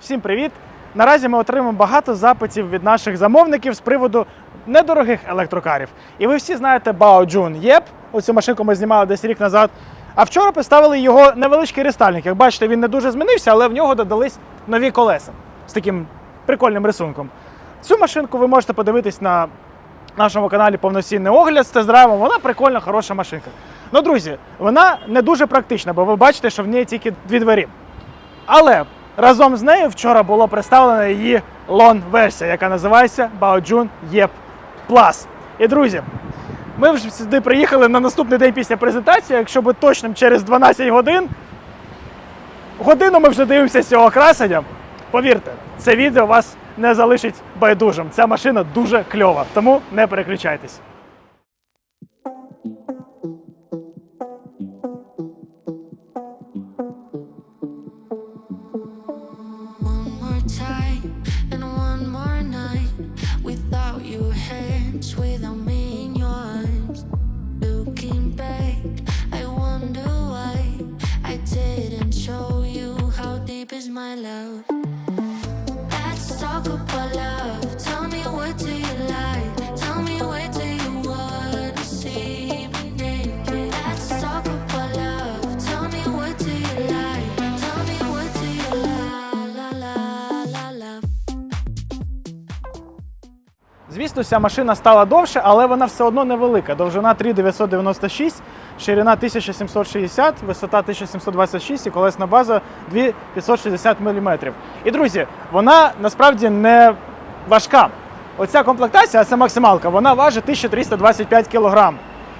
Всім привіт! Наразі ми отримуємо багато запитів від наших замовників з приводу недорогих електрокарів. І ви всі знаєте Baojun Єп. Оцю машинку ми знімали десь рік назад. А вчора поставили його невеличкий рестайлінг. Як бачите, він не дуже змінився, але в нього додались нові колеса з таким прикольним рисунком. Цю машинку ви можете подивитись на нашому каналі повноцінний огляд з тест-драйвом. Вона прикольна, хороша машинка. Ну, друзі, вона не дуже практична, бо ви бачите, що в ній тільки дві двері. Але разом з нею вчора було представлена її лон-версія, яка називається Baojun Yep Plus. І друзі, ми вже сюди приїхали на наступний день після презентації. Якщо бути точним, через 12 годин. Годину ми вже дивимося з цього красення. Повірте, це відео вас не залишить байдужим. Ця машина дуже кльова, тому не переключайтесь. Ця машина стала довше, але вона все одно невелика. Довжина 3996, ширина 1760, висота 1726 і колесна база 2560 мм. І друзі, вона насправді не важка. Оця комплектація, це максималка, вона важить 1325 кг.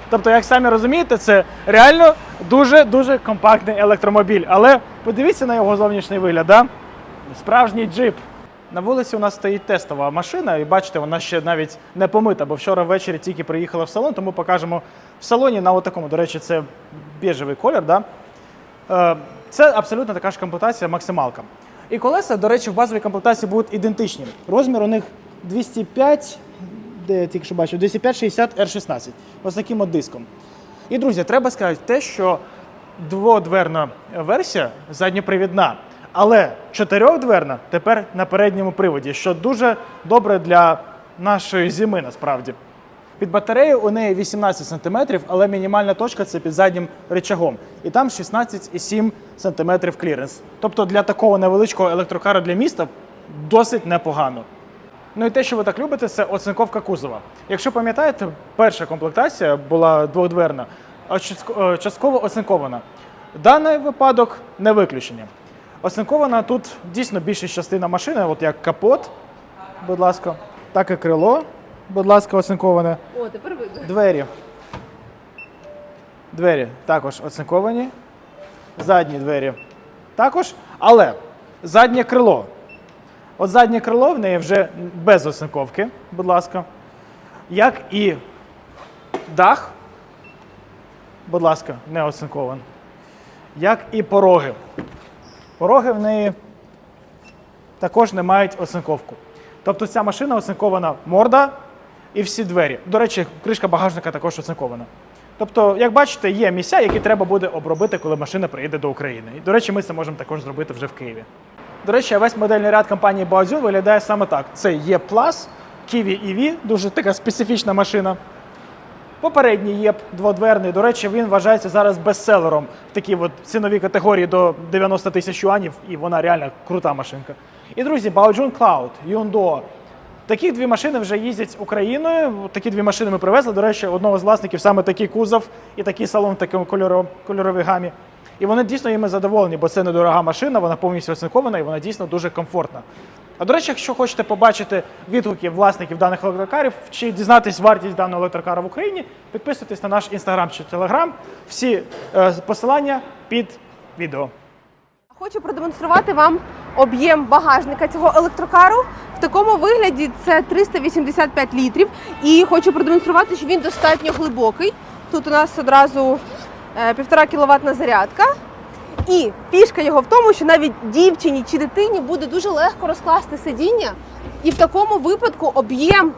Тобто, як самі розумієте, це реально дуже-дуже компактний електромобіль. Але подивіться на його зовнішній вигляд. Да? Справжній джип. На вулиці у нас стоїть тестова машина, і бачите, вона ще навіть не помита, бо вчора ввечері тільки приїхала в салон, тому покажемо в салоні на отакому. До речі, це біжевий колір. Да? Е, Це абсолютно така ж комплектація, максималка. І колеса, до речі, в базовій комплектації будуть ідентичні. Розмір у них 205, де я тільки що бачив, 205-60 R16. Ось таким от диском. І, друзі, треба сказати те, що дводверна версія задньопривідна, але чотирьохдверна тепер на передньому приводі, що дуже добре для нашої зими насправді. Під батареєю у неї 18 см, але мінімальна точка це під заднім рычагом. І там 16,7 см кліренс. Тобто для такого невеличкого електрокара для міста досить непогано. Ну і те, що ви так любите, це оцинковка кузова. Якщо пам'ятаєте, перша комплектація була двохдверна, а е, частково оцинкована. Даний випадок не виключення. Оцинкована тут дійсно більша частина машини, от як капот, будь ласка, так і крило, будь ласка, оцинковане. О, тепер видно. Двері. Двері також оцинковані. Задні двері також. Але заднє крило. От заднє крило в неї вже без оцинковки, будь ласка. Як і дах, будь ласка, не оцинкований. Як і пороги. Пороги в неї також не мають оцинковку. Тобто ця машина оцинкована морда і всі двері. До речі, кришка багажника також оцинкована. Тобто, як бачите, є місця, які треба буде обробити, коли машина приїде до України. І, до речі, ми це можемо також зробити вже в Києві. До речі, весь модельний ряд компанії Baojun виглядає саме так: це є Plus, Kiwi EV, дуже така специфічна машина. Попередній ЄП дводверний. До речі, він вважається зараз бестселером в такій от ціновій категорії до 90 тисяч юанів, і вона реально крута машинка. І друзі, Baojun Cloud, Hyundai. Такі дві машини вже їздять Україною. Такі дві машини ми привезли. До речі, одного з власників саме такий кузов і такий салон в такому кольоро- кольоровій гамі. І вони дійсно їми задоволені, бо це недорога машина, вона повністю оцинкована і вона дійсно дуже комфортна. А до речі, якщо хочете побачити відгуки власників даних електрокарів чи дізнатись вартість даного електрокара в Україні, підписуйтесь на наш інстаграм чи телеграм. Всі е, посилання під відео. Хочу продемонструвати вам об'єм багажника цього електрокару. В такому вигляді це 385 літрів. І хочу продемонструвати, що він достатньо глибокий. Тут у нас одразу е, 1,5 кВт зарядка. І фішка його в тому, що навіть дівчині чи дитині буде дуже легко розкласти сидіння. І в такому випадку об'єм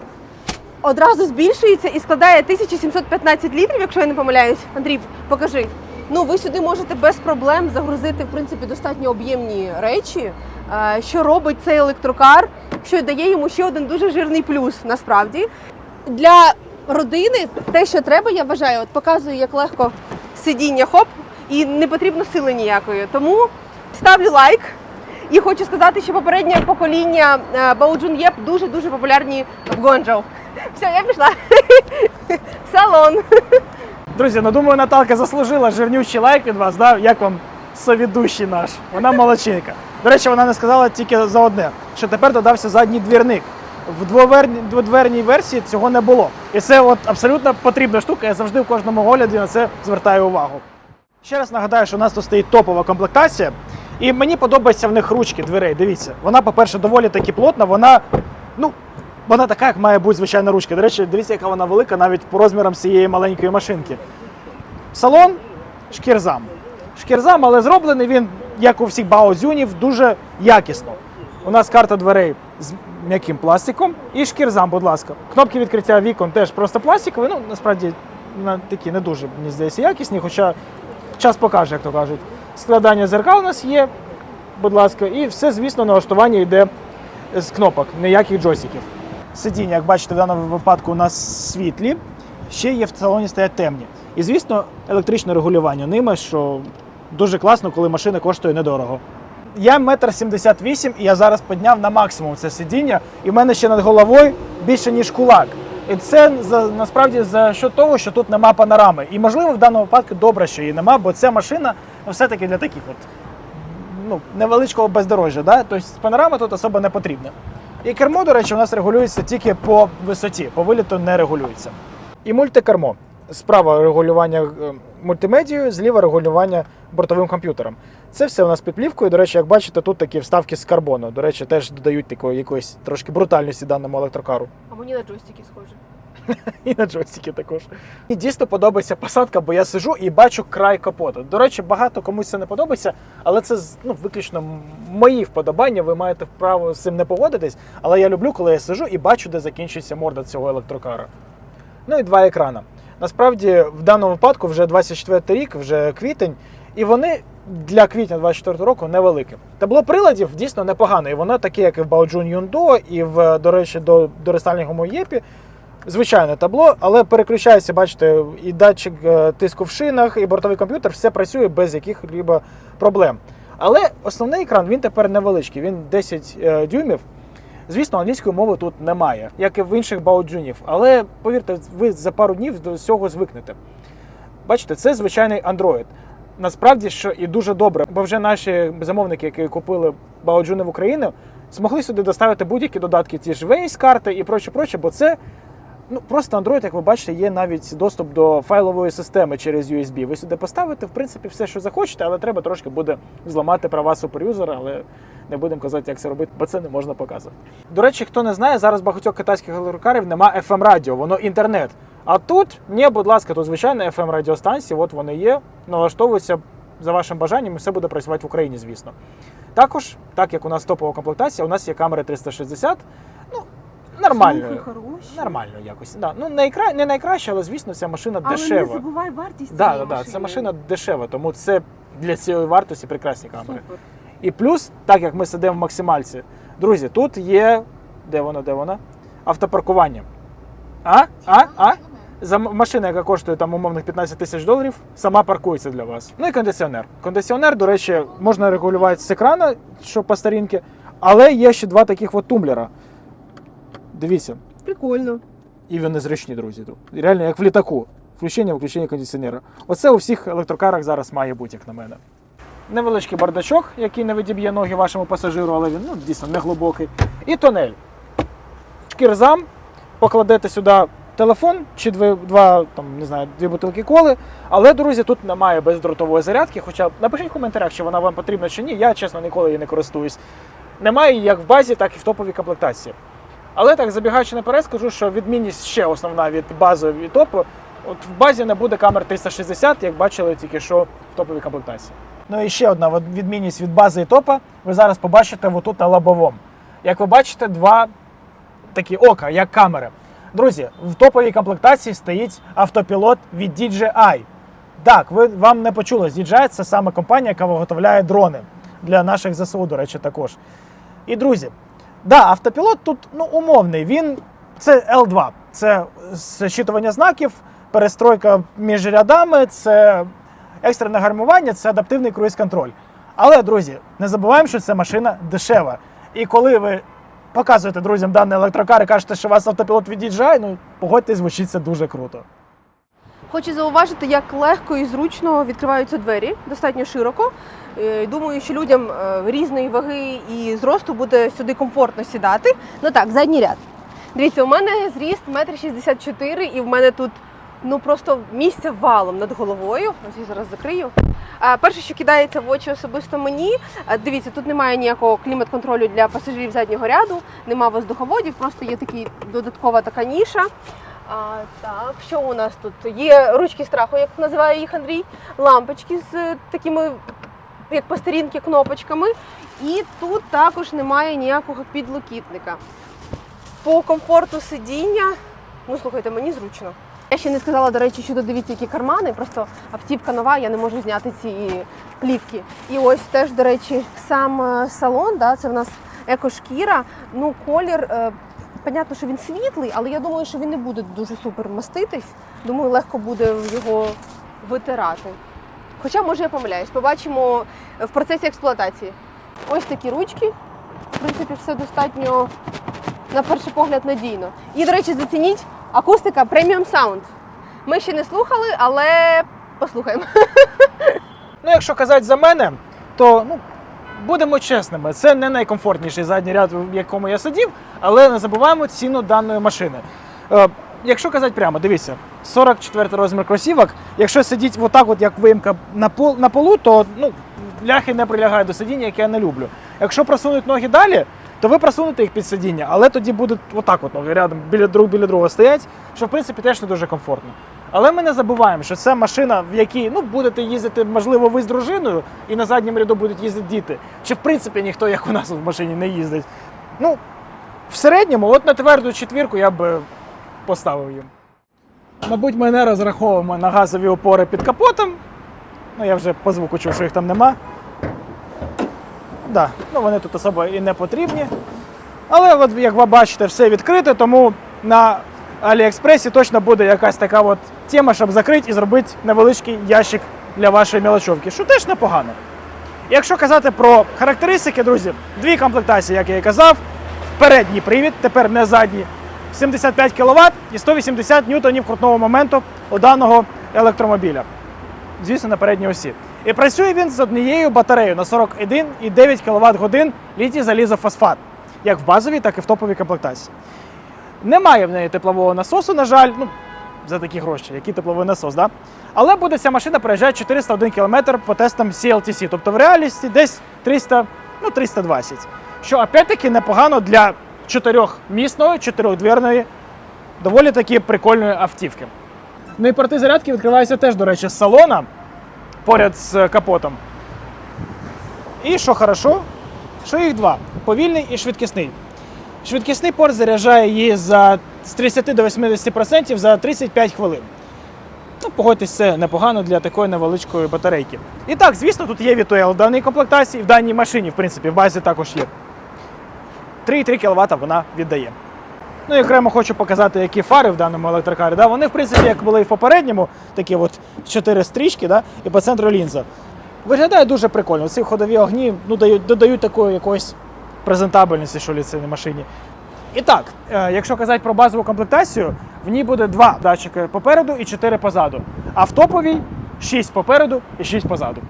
одразу збільшується і складає 1715 літрів, якщо я не помиляюсь. Андрій, покажи. Ну, ви сюди можете без проблем загрузити в принципі достатньо об'ємні речі. е, що робить цей електрокар, що дає йому ще один дуже жирний плюс насправді. Для родини те, що треба, я вважаю, от показую, як легко сидіння хоп, і не потрібно сили ніякої. Тому ставлю лайк. І хочу сказати, що попереднє покоління е, Бауджун Єп дуже-дуже популярні в Гонджоу. Все, я пішла. В салон. Друзі, ну думаю, Наталка заслужила жирнючий лайк від вас, да? як вам совідущий наш. Вона молодчинка. До речі, вона не сказала тільки за одне, що тепер додався задній двірник. В двоверні- дводверній версії цього не було. І це от абсолютно потрібна штука. Я завжди в кожному огляді на це звертаю увагу. Ще раз нагадаю, що у нас тут стоїть топова комплектація. І мені подобаються в них ручки дверей. Дивіться, вона, по-перше, доволі таки плотна. Вона, ну, вона така, як має бути звичайна ручка. До речі, дивіться, яка вона велика, навіть по розмірам цієї маленької машинки. Салон шкірзам. Шкірзам, але зроблений він, як у всіх баузюнів, дуже якісно. У нас карта дверей з м'яким пластиком і шкірзам, будь ласка. Кнопки відкриття вікон теж просто пластикові. Ну, насправді, на такі не дуже, мені здається, якісні, хоча час покаже, як то кажуть. Складання зеркал у нас є, будь ласка, і все, звісно, налаштування йде з кнопок, ніяких джойстиків. Сидіння, як бачите, в даному випадку у нас світлі, ще є в салоні стоять темні. І, звісно, електричне регулювання ними, що дуже класно, коли машина коштує недорого. Я метр сімдесят вісім, і я зараз підняв на максимум це сидіння, і в мене ще над головою більше, ніж кулак. І це за насправді за що того, що тут нема панорами. І можливо в даному випадку добре, що її нема, бо ця машина ну, все-таки для таких от ну, невеличкого бездорожжя. Да? Тобто панорама тут особо не потрібна. І кермо, до речі, у нас регулюється тільки по висоті, по виліту не регулюється. І мультикермо. Справа регулювання е, мультимедією, зліва регулювання бортовим комп'ютером. Це все у нас під плівкою. До речі, як бачите, тут такі вставки з карбону. До речі, теж додають такої якоїсь трошки брутальності даному електрокару. А мені на джойстики схоже. І на джойстики також. І дійсно подобається посадка, бо я сижу і бачу край капота. До речі, багато комусь це не подобається, але це ну, виключно мої вподобання. Ви маєте право з цим не погодитись. Але я люблю, коли я сижу і бачу, де закінчується морда цього електрокара. Ну і два екрана. Насправді, в даному випадку вже 24 рік, вже квітень, і вони для квітня 24 року невеликі. Табло приладів дійсно непогано, і воно таке, як і в Baojun Yundo, і в, до речі, до, до рестайлінгу Єпі. Звичайне табло, але переключається, бачите, і датчик е, тиску в шинах, і бортовий комп'ютер, все працює без яких-либо проблем. Але основний екран він тепер невеличкий, він 10 е, дюймів. Звісно, англійської мови тут немає, як і в інших бауджунів. Але повірте, ви за пару днів до цього звикнете. Бачите, це звичайний Android. Насправді, що і дуже добре, бо вже наші замовники, які купили бауджуни в Україні, змогли сюди доставити будь-які додатки, ті ж Waze карти і проче, проче, бо це ну просто Android, як ви бачите, є навіть доступ до файлової системи через USB. Ви сюди поставите, в принципі, все, що захочете, але треба трошки буде зламати права суперюзера, але не будемо казати, як це робити, бо це не можна показувати. До речі, хто не знає, зараз багатьох китайських електрокарів нема FM радіо, воно інтернет. А тут ні, будь ласка, тут звичайно FM радіостанції, от вони є, налаштовуються за вашим бажанням, і все буде працювати в Україні, звісно. Також, так як у нас топова комплектація, у нас є камери 360. Ну, нормально. Нормально якось. Да. Ну, найкра... не найкраще, але звісно, ця машина Але дешева. не забувай вартість Да, цієї да, машини. це машина дешева, тому це для цієї вартості прекрасні камери. Супер. І плюс, так як ми сидимо в максимальці, друзі, тут є. Де вона, де вона? Автопаркування. А? А? А? За машина, яка коштує там умовних 15 тисяч доларів, сама паркується для вас. Ну і кондиціонер. Кондиціонер, до речі, можна регулювати з екрана, що по старінки, але є ще два таких от тумблера. Дивіться, Прикольно. і вони зручні, друзі. Реально, як в літаку. Включення, виключення кондиціонера. Оце у всіх електрокарах зараз має бути, як на мене. Невеличкий бардачок, який не відіб'є ноги вашому пасажиру, але він ну, дійсно не глибокий. І тунель. Шкірзам, покладете сюди телефон чи дві, два, там, не знаю, дві бутилки коли. Але, друзі, тут немає бездротової зарядки. Хоча напишіть в коментарях, чи вона вам потрібна чи ні. Я, чесно, ніколи її не користуюсь. Немає як в базі, так і в топовій комплектації. Але так, забігаючи наперед, скажу, що відмінність ще основна від базової і топу. От в базі не буде камер 360, як бачили тільки що в топовій комплектації. Ну і ще одна відмінність від бази і топа. Ви зараз побачите отут на лобовому. Як ви бачите, два такі ока, як камери. Друзі, в топовій комплектації стоїть автопілот від DJI. Так, ви вам не почулось. DJI – це саме компанія, яка виготовляє дрони для наших ЗСУ, до речі, також. І друзі, да, автопілот тут ну, умовний. Він це L2. Це зчитування знаків, перестройка між рядами, це екстрене гармування, це адаптивний круїз-контроль. Але, друзі, не забуваємо, що це машина дешева. І коли ви показуєте друзям даний електрокар і кажете, що вас автопілот від'їжджає, ну погодьтесь, звучить це дуже круто. Хочу зауважити, як легко і зручно відкриваються двері, достатньо широко. Е, Думаю, що людям е, різної ваги і зросту буде сюди комфортно сідати. Ну так, задній ряд. Дивіться, у мене зріст 1,64 м і в мене тут ну просто місця валом над головою. Ось я зараз закрию. Перше, що кидається в очі особисто мені, дивіться, тут немає ніякого клімат-контролю для пасажирів заднього ряду, нема воздуховодів, просто є такий додаткова така ніша. А, так, що у нас тут? Є ручки страху, як називає їх Андрій, лампочки з е, такими, як по старінки, кнопочками. І тут також немає ніякого підлокітника. По комфорту сидіння, ну слухайте, мені зручно. Я ще не сказала, до речі, що дивіться, які кармани. Просто автівка нова, я не можу зняти ці плівки. І ось теж, до речі, сам е, салон, да, це в нас екошкіра. Ну, колір, е, що він світлий, але я думаю, що він не буде дуже супер маститись. Думаю, легко буде його витирати. Хоча, може, я помиляюсь, побачимо в процесі експлуатації. Ось такі ручки. В принципі, все достатньо, на перший погляд, надійно. І, до речі, зацініть акустика преміум саунд. Ми ще не слухали, але послухаємо. Ну, якщо казати за мене, то ну, будемо чесними, це не найкомфортніший задній ряд, в якому я сидів, але не забуваємо ціну даної машини. Е, якщо казати прямо, дивіться, 44 розмір кросівок, якщо сидіть отак, от, як виїмка на, пол, на полу, то ну, ляхи не прилягають до сидіння, яке я не люблю. Якщо просунуть ноги далі, то ви просунете їх під сидіння, але тоді будуть отак от ноги рядом біля друг біля друга стоять, що в принципі теж не дуже комфортно. Але ми не забуваємо, що це машина, в якій ну будете їздити, можливо, ви з дружиною, і на задньому ряду будуть їздити діти. Чи в принципі ніхто, як у нас в машині, не їздить. Ну, в середньому, от на тверду четвірку я б поставив їм. Мабуть, ми не розраховуємо на газові опори під капотом. Ну, я вже по звуку чув, що їх там нема. Да, ну вони тут особо і не потрібні. Але от, як ви бачите, все відкрите, тому на Аліекспресі точно буде якась така от тема, щоб закрити і зробити невеличкий ящик для вашої мелочовки, що теж непогано. Якщо казати про характеристики, друзі, дві комплектації, як я і казав, передній привід, тепер не задній, 75 кВт і 180 ньютонів крутного моменту у даного електромобіля. Звісно, на передній осі. І працює він з однією батареєю на 41,9 кВт годин літій залізофосфат, як в базовій, так і в топовій комплектації. Немає в неї теплового насосу, на жаль, ну, за такі гроші, який тепловий насос, да? Але буде ця машина проїжджати 401 км по тестам CLTC, тобто в реальності десь 300, ну 320. Що опять-таки непогано для чотирьохмісної, чотирьохдверної, доволі таки прикольної автівки. Ну і порти зарядки відкриваються теж, до речі, з салона поряд з капотом. І що хорошо, що їх два: повільний і швидкісний. Швидкісний порт заряджає її за, з 30 до 80% за 35 хвилин. Ну, погодьтесь, це непогано для такої невеличкої батарейки. І так, звісно, тут є V2L в даній комплектації, в даній машині, в принципі, в базі також є. 3,3 кВт вона віддає. Ну і окремо хочу показати, які фари в даному електрокарі. Да? Вони, в принципі, як були і в попередньому, такі от чотири стрічки, да? і по центру лінза. Виглядає дуже прикольно. Ці ходові огні ну, дають, додають такої якоїсь презентабельності, що лі цій машині. І так, е, якщо казати про базову комплектацію, в ній буде два датчики попереду і чотири позаду. А в топовій 6 попереду і 6 позаду.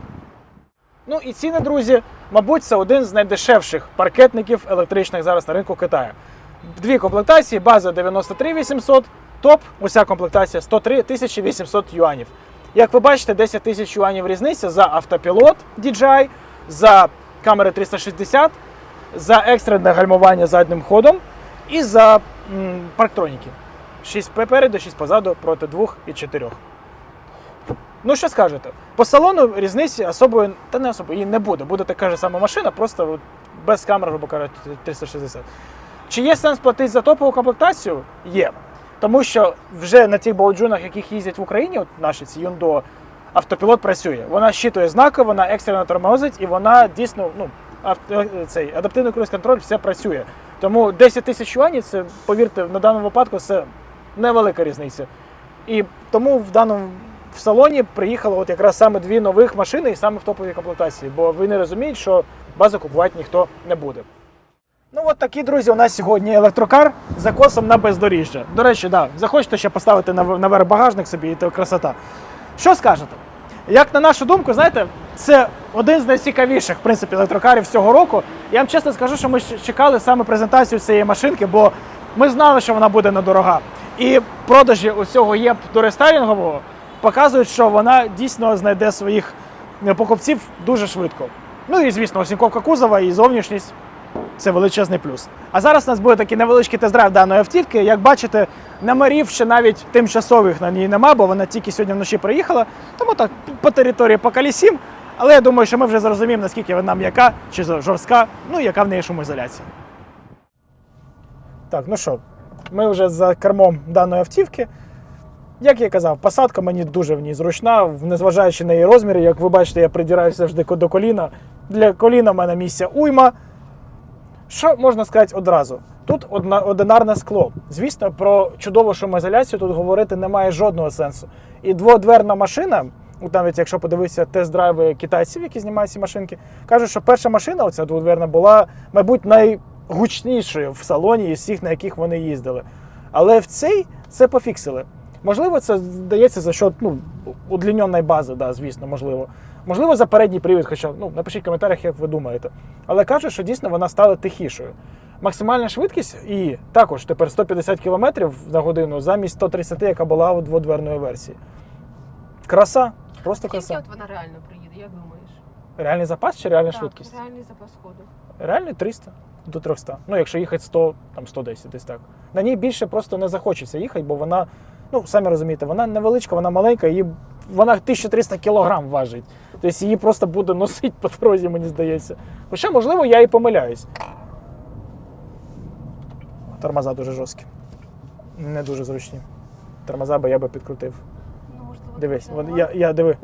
Ну і ціни, друзі, мабуть, це один з найдешевших паркетників електричних зараз на ринку Китаю. Дві комплектації, база 93 800, топ, уся комплектація 103 800 юанів. Як ви бачите, 10 тисяч юанів різниця за автопілот DJI, за камери 360, за екстрене гальмування задним ходом і за м, парктроніки. 6 попереду, 6 позаду проти 2 і 4. Ну, що скажете? По салону різниці особою, та не особо, її не буде. Буде така ж сама машина, просто без камер, грубо кажучи, 360. Чи є сенс платити за топову комплектацію? Є. Тому що вже на тих боуджунах, яких їздять в Україні, от наші ці Юндо, автопілот працює. Вона щитує знаки, вона екстрено тормозить і вона дійсно ну, авто, цей адаптивний круїз контроль все працює. Тому 10 тисяч юанів, це, повірте, на даному випадку це невелика різниця. І тому в даному в салоні приїхало от якраз саме дві нових машини і саме в топовій комплектації, бо вони розуміють, що базу купувати ніхто не буде. Ну от такі, друзі, у нас сьогодні електрокар з закосом на бездоріжжя. До речі, да, захочете ще поставити на- наверх багажник собі, і то красота. Що скажете? Як на нашу думку, знаєте, це один з найцікавіших в принципі, електрокарів цього року. Я вам чесно скажу, що ми чекали саме презентацію цієї машинки, бо ми знали, що вона буде недорога. І продажі усього ЄП до рестайлінгового показують, що вона дійсно знайде своїх е, покупців дуже швидко. Ну і звісно, осінковка кузова і зовнішність це величезний плюс. А зараз у нас буде такий невеличкий тест-драйв даної автівки. Як бачите, номерів ще навіть тимчасових на ній нема, бо вона тільки сьогодні вночі приїхала. Тому так по території по покалісім. Але я думаю, що ми вже зрозуміємо, наскільки вона м'яка чи жорстка, ну і яка в неї шумоізоляція. Так, ну що, ми вже за кермом даної автівки. Як я казав, посадка мені дуже в ній зручна, незважаючи на її розміри. Як ви бачите, я придираюся завжди до коліна. Для коліна в мене місця уйма. Що можна сказати одразу? Тут одна, одинарне скло. Звісно, про чудову шумоізоляцію тут говорити немає жодного сенсу. І дводверна машина, навіть якщо подивитися тест-драйви китайців, які знімають ці машинки, кажуть, що перша машина, оця дводверна, була, мабуть, найгучнішою в салоні із всіх, на яких вони їздили. Але в цей це пофіксили. Можливо, це здається за що ну, удліненої бази, да, звісно, можливо. Можливо, за передній привід, хоча ну, напишіть в коментарях, як ви думаєте. Але кажуть, що дійсно вона стала тихішою. Максимальна швидкість і також тепер 150 км на годину замість 130, яка була у дводверної версії. Краса, просто краса. от вона реально приїде, як думаєш? Реальний запас чи реальна швидкість? реальний запас ходу. Реальний 300 до 300. Ну, якщо їхати 100, там 110, десь так. На ній більше просто не захочеться їхати, бо вона, ну, самі розумієте, вона невеличка, вона маленька, її, вона 1300 кг важить. Тобто її просто буде носити по дорозі, мені здається. Хоча, можливо, я і помиляюсь. Тормоза дуже жорсткі. Не дуже зручні. Тормоза би я би підкрутив. Ну, Дивись, вон, я, я диви.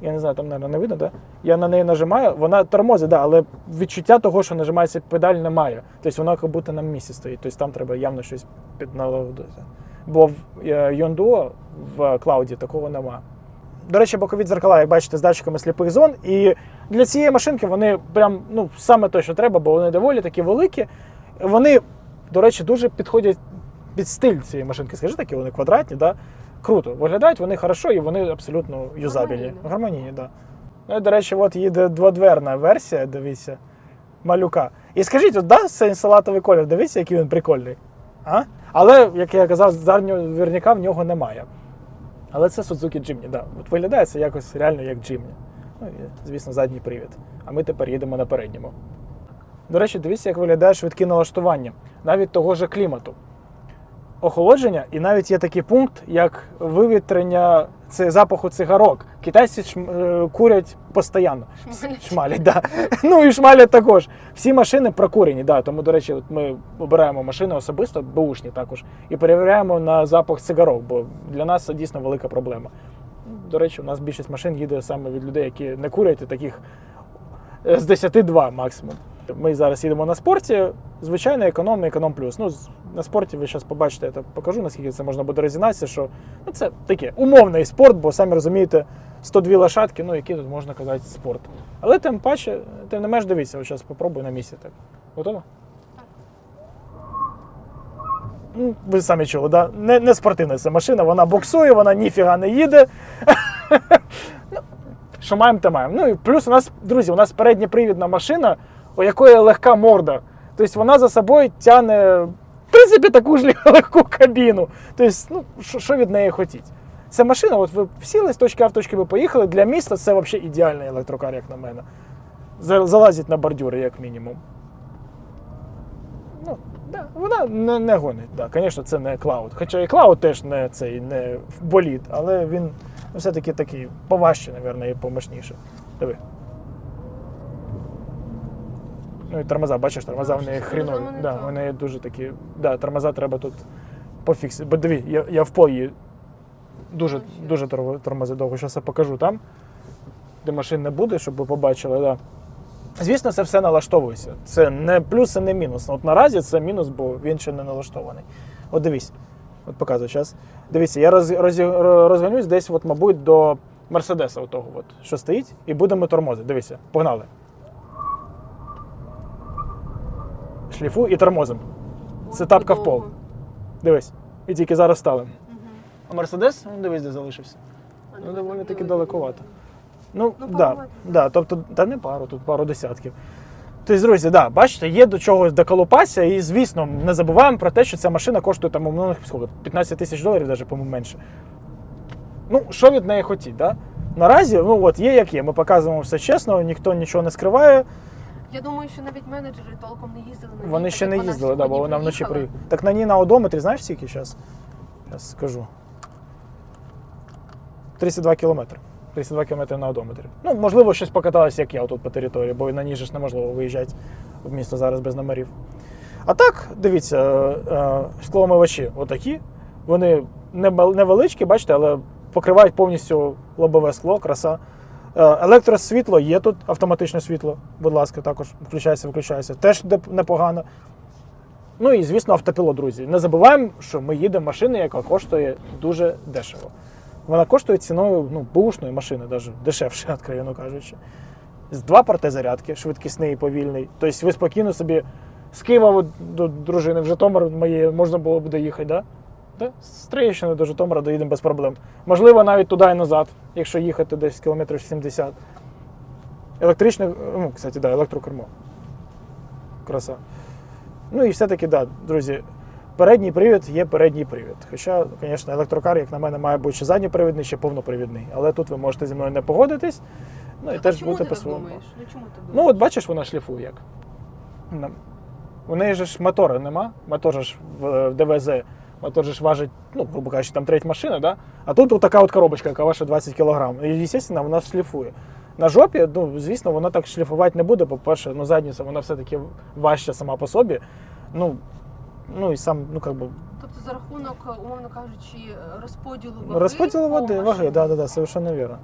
Я не знаю, там, мабуть, не видно, да? Я на неї нажимаю, вона тормозить, да, але відчуття того, що нажимається педаль, немає. Тобто вона як будто на місці стоїть. Тобто там треба явно щось підналагодити. Бо в е, Yonduo в клауді такого нема. До речі, бокові дзеркала, як бачите, з датчиками сліпих зон. І для цієї машинки вони прям ну, саме те, що треба, бо вони доволі такі великі. Вони, до речі, дуже підходять під стиль цієї машинки. Скажи такі, вони квадратні, да? круто. Виглядають вони хорошо і вони абсолютно юзабельні. Гармонійні, да. Ну і, до речі, от їде дводверна версія, дивіться, малюка. І скажіть, от да, цей салатовий колір, дивіться, який він прикольний. А? Але, як я казав, заднього вірняка в нього немає. Але це Suzuki Jimny, да. От виглядає це якось реально як Jimny. Ну і, звісно, задній привід. А ми тепер їдемо на передньому. До речі, дивіться, як виглядає швидке налаштування, навіть того ж клімату. Охолодження, і навіть є такий пункт, як вивітрення це запаху цигарок. Китайці шм- е, курять постійно. Шмалять. Шмалять, да. Ну і шмалять також. Всі машини прокурені, да. Тому, до речі, от ми обираємо машини особисто, бушні також, і перевіряємо на запах цигарок, бо для нас це дійсно велика проблема. До речі, у нас більшість машин їде саме від людей, які не курять, і таких е, з 10 два максимум. Ми зараз їдемо на спорті, звичайно, економ, економ плюс. Ну, на спорті ви зараз побачите, я покажу, наскільки це можна буде розігнатися, що ну, це таке умовний спорт, бо самі розумієте, 102 лошадки, ну який тут можна казати спорт. Але тим паче, тим не менш дивіться, зараз спробую на місці так. Готово? Ну, ви самі чули, да? не, не спортивна ця машина, вона боксує, вона ніфіга не їде. Ну, Що маємо, то маємо. Ну і плюс у нас, друзі, у нас передньопривідна машина, у якої легка морда. Тобто вона за собою тягне, в принципі, таку ж легку кабіну. Тобто, ну, що- від неї хотіть? Ця машина, от ви сіли з точки А в точки Б поїхали. Для міста це взагалі ідеальний електрокар, як на мене. Залазить на бордюри, як мінімум. Ну, да, вона не, не гонить. Да. Звісно, це не клауд. Хоча і клауд теж не цей не боліт, але він все-таки такий поважче, мабуть, і помощніше. Диви. Ну і тормоза, бачиш, тормоза в неї хрінові. Да, вони дуже такі. Да, тормоза треба тут пофіксити. Бо диві, я, я в полі дуже, дуже тормози довго. Зараз я покажу там, де машин не буде, щоб ви побачили. Да. Звісно, це все налаштовується. Це не плюс, і не мінус. От наразі це мінус, бо він ще не налаштований. От дивись, от показую зараз. Дивіться, я роз, роз, розганюсь десь, от, мабуть, до Мерседеса, того, от, що стоїть, і будемо тормозити. Дивіться, погнали. Шліфу і тормозимо. Це тапка в пол. Дивись. І тільки зараз стали. А Мерседес, ну дивись, де залишився. Ну, доволі таки далековато. Ну, Ну, да, да, тобто, та не пару, тут пару десятків. Тобто, друзі, да, бачите, є до чого доколупатися, і звісно, не забуваємо про те, що ця машина коштує там скільки, 15 тисяч доларів, навіть по-моєму менше. Ну, що від неї хотіть, да? Наразі, ну от є як є. Ми показуємо все чесно, ніхто нічого не скриває. Я думаю, що навіть менеджери толком не їздили на ній, Вони ще не їздили, да, бо вона вночі приїхала. Так на ній на одометрі, знаєш скільки зараз? Зараз скажу. 32 кілометри. 32 кілометри на одометрі. Ну, можливо, щось покаталося, як я тут по території, бо на ній ж неможливо виїжджати в місто зараз без номерів. А так, дивіться, е, е, скломивачі отакі. Вони невеличкі, бачите, але покривають повністю лобове скло, краса. Е, Електросвітло є тут, автоматичне світло, будь ласка, також включається, виключається. Теж непогано. Ну і звісно, автопілот, друзі. Не забуваємо, що ми їдемо машиною, яка коштує дуже дешево. Вона коштує ціною ну, бушної машини, навіть дешевше, откровенно кажучи. З два порти зарядки, швидкісний і повільний. Тобто ви спокійно собі з Києва до дружини в Житомир моєї можна було б доїхати, да? З Троєщини до Житомира доїдемо без проблем. Можливо, навіть туди і назад, якщо їхати десь кілометрів 70. Електричне, ну, кстати, да, електрокермо. Краса. Ну і все-таки, да, друзі, передній привід є передній привід. Хоча, звісно, електрокар, як на мене, має бути ще задньопривідний, ще повнопривідний. Але тут ви можете зі мною не погодитись. Ну і А теж бути по-своєму. Ну чому ти думаєш? Ну, от бачиш, вона шліфує як. У неї же ж мотора нема. Мотор же ж в в ДВЗ, мотор же важить, ну, грубо кажучи, там треть машини, да? а тут от така от коробочка, яка важить 20 кг. І, звісно, вона шліфує. На жопі, ну, звісно, вона так шліфувати не буде. По-перше, ну, задниця, вона все-таки важча сама по собі. Ну, ну і сам, ну, как би, Тобто за рахунок, умовно кажучи, розподілу води. розподіл води, ваги, да, да, да, совершенно вірно.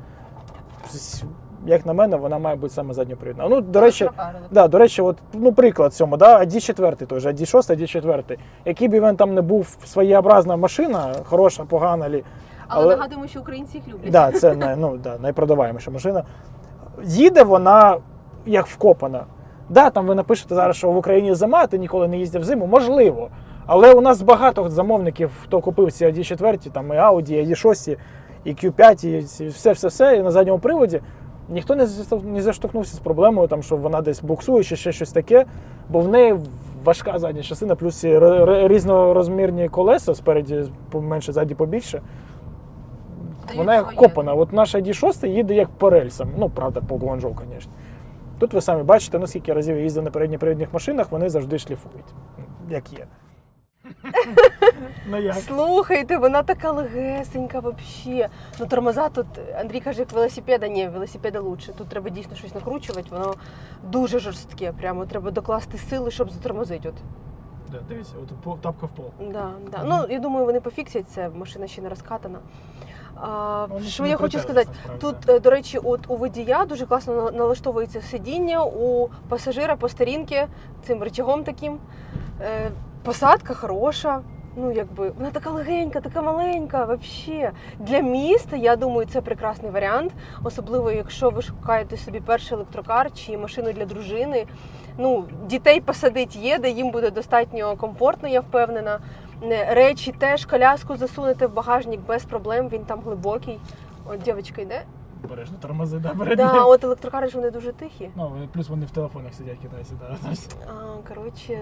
Як на мене, вона має бути саме задньопривідна. Ну, до речі, Да, до речі, от, ну, приклад цьому, да, ID 4 той же, ID 6, ID 4. Який б він там не був своєобразна машина, хороша, погана, лі, Але, але- нагадуємо, що українці їх люблять. да, це ну, да, найпродаваєміша машина. Їде вона як вкопана. Да, там ви напишете зараз, що в Україні зима, ти ніколи не їздив зиму, можливо. Але у нас багато замовників, хто купив ці ID 4, там і Audi, і ID 6, і Q5, і все-все-все, і на задньому приводі. Ніхто не не заштовхнувся з проблемою, там, що вона десь буксує чи ще щось таке, бо в неї важка задня частина, плюс різнорозмірні колеса спереді поменше, ззаді побільше. Вона як копана. От наша ID6 їде як по рельсам. Ну, правда, по Гуанчжоу, звісно. Тут ви самі бачите, ну скільки разів я їздив на передньопривідних машинах, вони завжди шліфують. Як є. ну як? Слухайте, вона така легесенька взагалі. Ну тормоза тут, Андрій каже, як велосипеда, ні, велосипеда лучше. Тут треба дійсно щось накручувати, воно дуже жорстке. Прямо треба докласти сили, щоб затормозити. От. Да, дивіться, от тапка в пол. Да, да. Ну, я думаю, вони пофіксять це, машина ще не розкатана. А, Вони що я хочу сказати? насправді. Тут, е, до речі, от у водія дуже класно на- налаштовується сидіння, у пасажира по старінки цим рычагом таким. Е, Посадка хороша. Ну, якби вона така легенька, така маленька. Вообще. Для міста, я думаю, це прекрасний варіант. Особливо, якщо ви шукаєте собі перший електрокар чи машину для дружини. Ну, дітей посадить є, де їм буде достатньо комфортно, я впевнена. Речі теж коляску засунете в багажник без проблем, він там глибокий. От дівчинка йде. Бережно тормози, да, передні. Да, от електрокари ж вони дуже тихі. Ну, плюс вони в телефонах сидять китайці, да. А, коротше.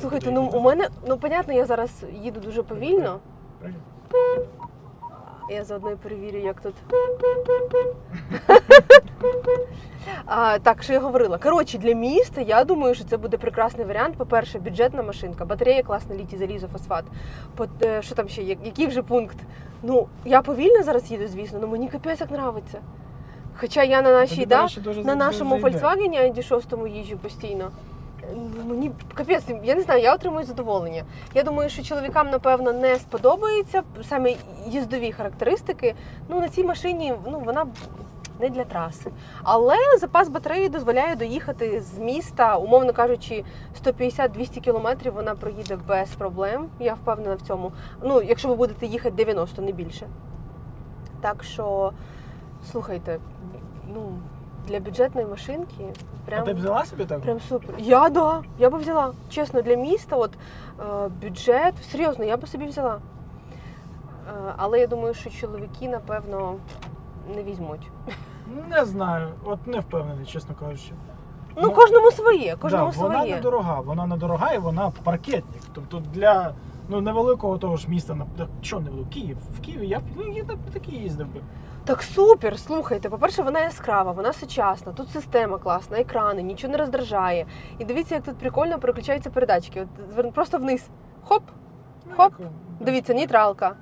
Слухайте, ну у мене, ну понятно, я зараз їду дуже повільно. Правильно? Я заодно і перевірю, як тут. А, так, що я говорила. Коротше, для міста я думаю, що це буде прекрасний варіант. По-перше, бюджетна машинка, батарея класна, літій, залізо, фосфат. По, е, що там ще? Який вже пункт? Ну, я повільно зараз їду, звісно, але мені капець як нравиться. Хоча я на нашій, Тобі, да, речі, дуже- на нашому. Volkswagen ID6 їжджу постійно. Мені капець, я не знаю, я отримую задоволення. Я думаю, що чоловікам, напевно, не сподобається саме їздові характеристики. Ну, на цій машині ну, вона не для траси. Але запас батареї дозволяє доїхати з міста, умовно кажучи, 150-200 кілометрів вона проїде без проблем. Я впевнена в цьому. Ну, якщо ви будете їхати 90, не більше. Так що, слухайте, ну, для бюджетної машинки прям. взяла собі так? Прям супер. Я да, я би взяла. Чесно, для міста, от е, бюджет, серйозно, я би собі взяла. Е, але я думаю, що чоловіки, напевно, не візьмуть. Не знаю, от не впевнений, чесно кажучи. Ну, Ну, кожному своє, кожному да, вона своє. недорога, вона недорога і вона паркетник. Тобто для ну, невеликого того ж міста, на- що невеликого, Київ. В Києві я б ну, я так таки їздив би. Так супер, слухайте. По-перше, вона яскрава, вона сучасна, тут система класна, екрани, нічого не роздражає. І дивіться, як тут прикольно переключаються передачки. От просто вниз. Хоп, Ну, Хоп. Дивіться, нейтралка,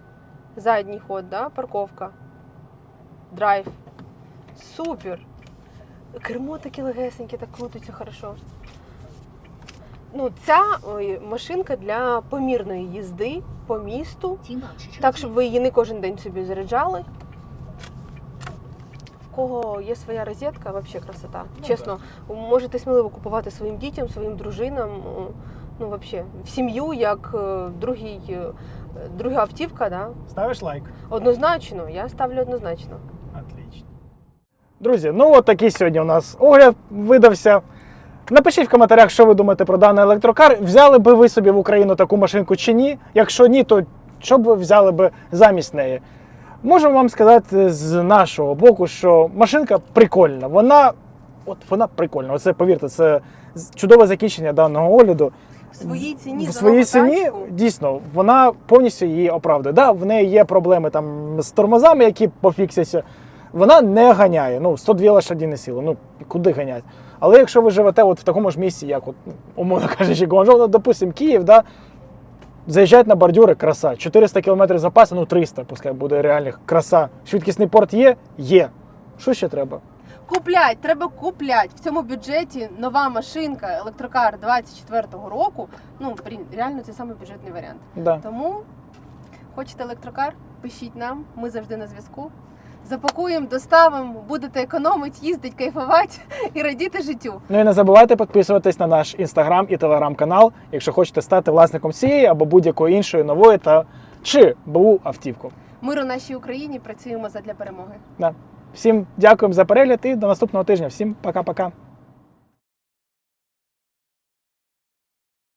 задній ход, да? парковка, драйв. Супер. Кермо таке легесеньке, так крутиться хорошо ну, ця машинка для помірної їзди по місту, так щоб ви її не кожен день собі заряджали. В кого є своя розетка, взагалі красота. Ну, Чесно, да. можете сміливо купувати своїм дітям, своїм дружинам. Ну, взагалі, в сім'ю, як е, другий, е, друга автівка. Да? Ставиш лайк. Однозначно, я ставлю однозначно. Отлично. Друзі, ну от такий сьогодні у нас огляд видався. Напишіть в коментарях, що ви думаєте про даний електрокар. Взяли би ви собі в Україну таку машинку чи ні? Якщо ні, то що б ви взяли би замість неї? Можу вам сказати з нашого боку, що машинка прикольна. Вона, от вона прикольна. Оце повірте, це чудове закінчення даного огляду. В своїй ціні в своїй ціні дійсно вона повністю її оправдує. Да, в неї є проблеми там з тормозами, які пофіксяться. Вона не ганяє. Ну, 102 лошадіні сили. Ну куди ганять? Але якщо ви живете от в такому ж місці, як от, умовно кажучи, Гуанчжоу, ну, допустим, Київ, да, заїжджають на бордюри, краса. 400 км запасу, ну 300, пускай буде реальних краса. Швидкісний порт є? Є. Що ще треба? Куплять, треба куплять. В цьому бюджеті нова машинка, електрокар 24-го року. Ну, блін, реально це саме бюджетний варіант. Да. Тому хочете електрокар? Пишіть нам, ми завжди на зв'язку. Запакуємо, доставимо, будете економити, їздити, кайфувати і радіти життю. Ну і не забувайте підписуватись на наш інстаграм і телеграм-канал, якщо хочете стати власником цієї або будь-якої іншої нової та чи БУ автівку. Миру нашій Україні працюємо задля перемоги. Да. Всім дякуємо за перегляд і до наступного тижня. Всім пока-пока.